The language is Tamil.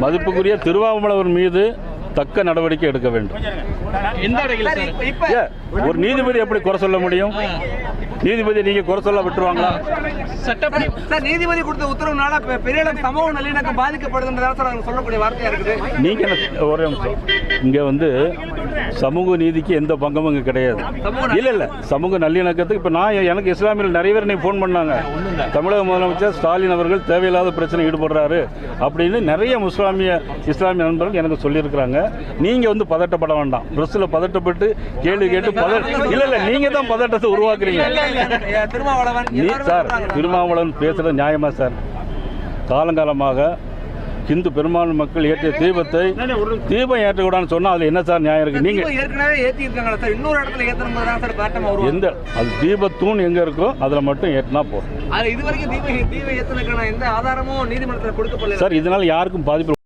மதிப்புக்குரிய திருவாவூர் மீது தக்க நடவடிக்கை எடுக்க வேண்டும். ஒரு நீதிபதி எப்படி குறை சொல்ல முடியும்? நீதிபதி நீங்க குறை சொல்ல விட்டுருவாங்களா? சட்டப்படி சார் நீதிபதி கொடுத்த உத்தரவுனால பெ- பெரிய அளவுக்கு சமூக நல்லிணக்கம் பாதிக்கப்படுதுன்றதா சார் அவங்க சொல்லக்கூடிய வார்த்தையா இருக்குது. நீங்க என்ன ஒரே நிமிஷம். இங்க வந்து சமூக நீதிக்கு எந்த பங்கமும் இங்க கிடையாது. இல்ல இல்ல. சமூக நல்லிணக்கத்துக்கு இப்ப நான் எனக்கு இஸ்லாமியர்கள் நிறைய பேர் நீ ஃபோன் பண்ணாங்க. தமிழக முதலமைச்சர் ஸ்டாலின் அவர்கள் தேவையில்லாத பிரச்சனை ஈடுபடுறாரு அப்படின்னு நிறைய முஸ்லாமிய இஸ்லாமிய நண்பர்கள் எனக்கு சொல்லியிருக்கிறாங்க. நீங்க வந்து பதட்டப்பட வேண்டாம். பிரஸ்ல பதட்டப்பட்டு கேள்வி கேட்டு பத இல்ல இல்ல நீங்க தான் பதட்டத்தை உருவாக்குறீங்க. நீ சார். திருமாவளவன் பேசுறது நியாயமா சார்? காலங்காலமாக இந்து பெரும்பான்மை மக்கள் ஏற்றிய தீபத்தை தீபம் ஏற்றக்கூடாதுன்னு சொன்னா அதுல என்ன சார் நியாயம் இருக்கு? நீங்க தீபம் ஏற்கனவே ஏத்தி இருக்காங்களா சார்? இன்னொரு இடத்துல ஏத்தணும் போது தான் சார் பதட்டமா வரும் எந்த அது தீபத்தூண் எங்க இருக்கோ அதுல மட்டும் ஏற்றினா போதும். அது இது வரைக்கும் தீபம் தீபம் ஏத்தனுக்கான எந்த ஆதாரமும் நீதிமன்றத்தில் கொடுக்கப்படல. சார் இதனால யாருக்கும் பாதிப்பு